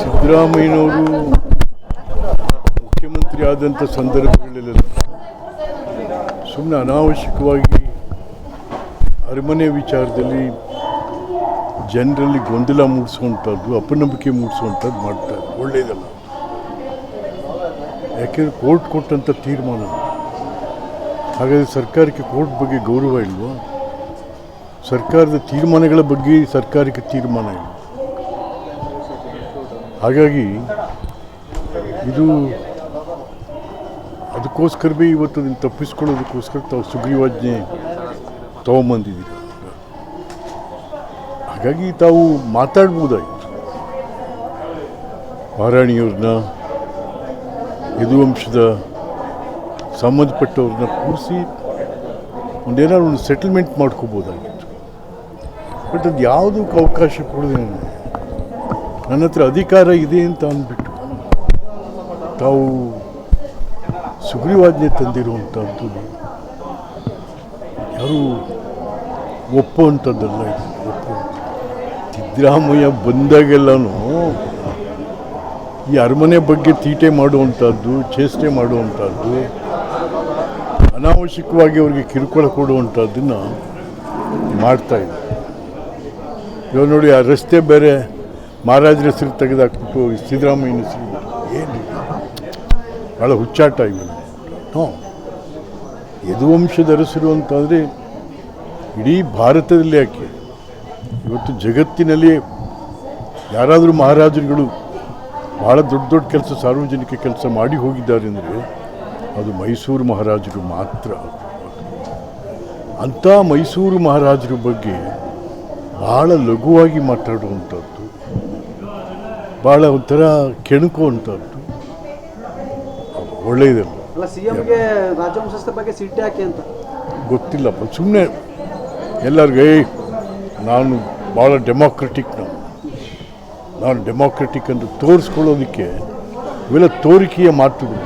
ಸಿದ್ದರಾಮಯ್ಯನವರು ಮುಖ್ಯಮಂತ್ರಿ ಆದಂಥ ಸಂದರ್ಭಗಳಲ್ಲೆಲ್ಲ ಸುಮ್ಮನೆ ಅನಾವಶ್ಯಕವಾಗಿ ಅರಮನೆ ವಿಚಾರದಲ್ಲಿ ಜನರಲ್ಲಿ ಗೊಂದಲ ಮೂಡಿಸುವಂಥದ್ದು, ಅಪನಂಬಿಕೆ ಮೂಡಿಸುವಂಥದ್ದು ಮಾಡ್ತಾರೆ. ಒಳ್ಳೆಯದಲ್ಲ. ಯಾಕೆಂದರೆ ಕೋರ್ಟ್ ಕೊಟ್ಟಂಥ ತೀರ್ಮಾನ. ಹಾಗಾದರೆ ಸರ್ಕಾರಕ್ಕೆ ಕೋರ್ಟ್ ಬಗ್ಗೆ ಗೌರವ ಇಲ್ವೋ? ಸರ್ಕಾರದ ತೀರ್ಮಾನಗಳ ಬಗ್ಗೆ ಸರ್ಕಾರಕ್ಕೆ ತೀರ್ಮಾನ ಇಲ್ಲ. ಹಾಗಾಗಿ ಇದು ಅದಕ್ಕೋಸ್ಕರವೇ ಇವತ್ತು ಅದನ್ನು ತಪ್ಪಿಸ್ಕೊಳ್ಳೋದಕ್ಕೋಸ್ಕರ ತಾವು ಸುಗ್ರೀವಾಜ್ಞೆ ತಗೊಂಬಂದಿದ್ದೀರಿ. ಹಾಗಾಗಿ ತಾವು ಮಾತಾಡ್ಬೋದಾಯಿತು. ಮಹಾರಾಣಿಯವ್ರನ್ನ, ಯದುವಂಶದ ಸಂಬಂಧಪಟ್ಟವ್ರನ್ನ ಕೂರಿಸಿ ಒಂದೇನಾದ್ರು ಒಂದು ಸೆಟಲ್ಮೆಂಟ್ ಮಾಡ್ಕೋಬೋದಾಗಿತ್ತು. ಬಟ್ ಅದು ಯಾವುದಕ್ಕೆ ಅವಕಾಶ ಕೊಡದೆ ನನ್ನ ಹತ್ರ ಅಧಿಕಾರ ಇದೆ ಅಂತ ಅಂದ್ಬಿಟ್ಟು ತಾವು ಸುಗ್ರೀವಾಜ್ಞೆ ತಂದಿರುವಂಥದ್ದು ಯಾರು ಒಪ್ಪುವಂಥದ್ದಲ್ಲ ಇದು. ಒಪ್ಪು. ಸಿದ್ದರಾಮಯ್ಯ ಬಂದಾಗೆಲ್ಲನೂ ಈ ಅರಮನೆ ಬಗ್ಗೆ ತೀಟೆ ಮಾಡುವಂಥದ್ದು ಚೇಷ್ಟೆ ಮಾಡುವಂಥದ್ದು ಅನಾವಶ್ಯಕವಾಗಿ ಅವ್ರಿಗೆ ಕಿರುಕುಳ ಕೊಡುವಂಥದ್ದನ್ನು ಮಾಡ್ತಾ ಇದ್ದಾರೆ. ಇವಾಗ ನೋಡಿ, ಆ ರಸ್ತೆ ಬೇರೆ ಮಹಾರಾಜರ ಹೆಸರು ತೆಗೆದಾಕ್ಬಿಟ್ಟು ಸಿದ್ದರಾಮಯ್ಯನ ಹೆಸರು. ಏನು ಭಾಳ ಹುಚ್ಚಾಟ ಇವೆಲ್ಲ ಹ್ಞೂ. ಯದುವಂಶದ ಅರಸರು ಅಂತಂದರೆ ಇಡೀ ಭಾರತದಲ್ಲಿ ಯಾಕೆ? ಇವತ್ತು ಜಗತ್ತಿನಲ್ಲಿ ಯಾರಾದರೂ ಮಹಾರಾಜರುಗಳು ಭಾಳ ದೊಡ್ಡ ದೊಡ್ಡ ಕೆಲಸ, ಸಾರ್ವಜನಿಕ ಕೆಲಸ ಮಾಡಿ ಹೋಗಿದ್ದಾರೆ ಅಂದರೆ ಅದು ಮೈಸೂರು ಮಹಾರಾಜರು ಮಾತ್ರ. ಅಂಥ ಮೈಸೂರು ಮಹಾರಾಜರ ಬಗ್ಗೆ ಭಾಳ ಲಘುವಾಗಿ ಮಾತಾಡುವಂಥದ್ದು. ಭಾಳ ಒಂಥರ ಬಗ್ಗೆ ಸಿಟ್ಟು ಯಾಕೆ ಅಂತ? ಗೊತ್ತಿಲ್ಲಪ್ಪ ಸುಮ್ಮನೆ ಎಲ್ಲರಿಗೂ ಏಯ್ ನಾನು ಭಾಳ ಡೆಮಾಕ್ರೆಟಿಕ್ ನಾನು ನಾನು ಡೆಮಾಕ್ರೆಟಿಕ್ ಅಂತ ತೋರಿಸ್ಕೊಳ್ಳೋದಕ್ಕೆ ಇವೆಲ್ಲ ತೋರಿಕೆಯ ಮಾತುಗಳು.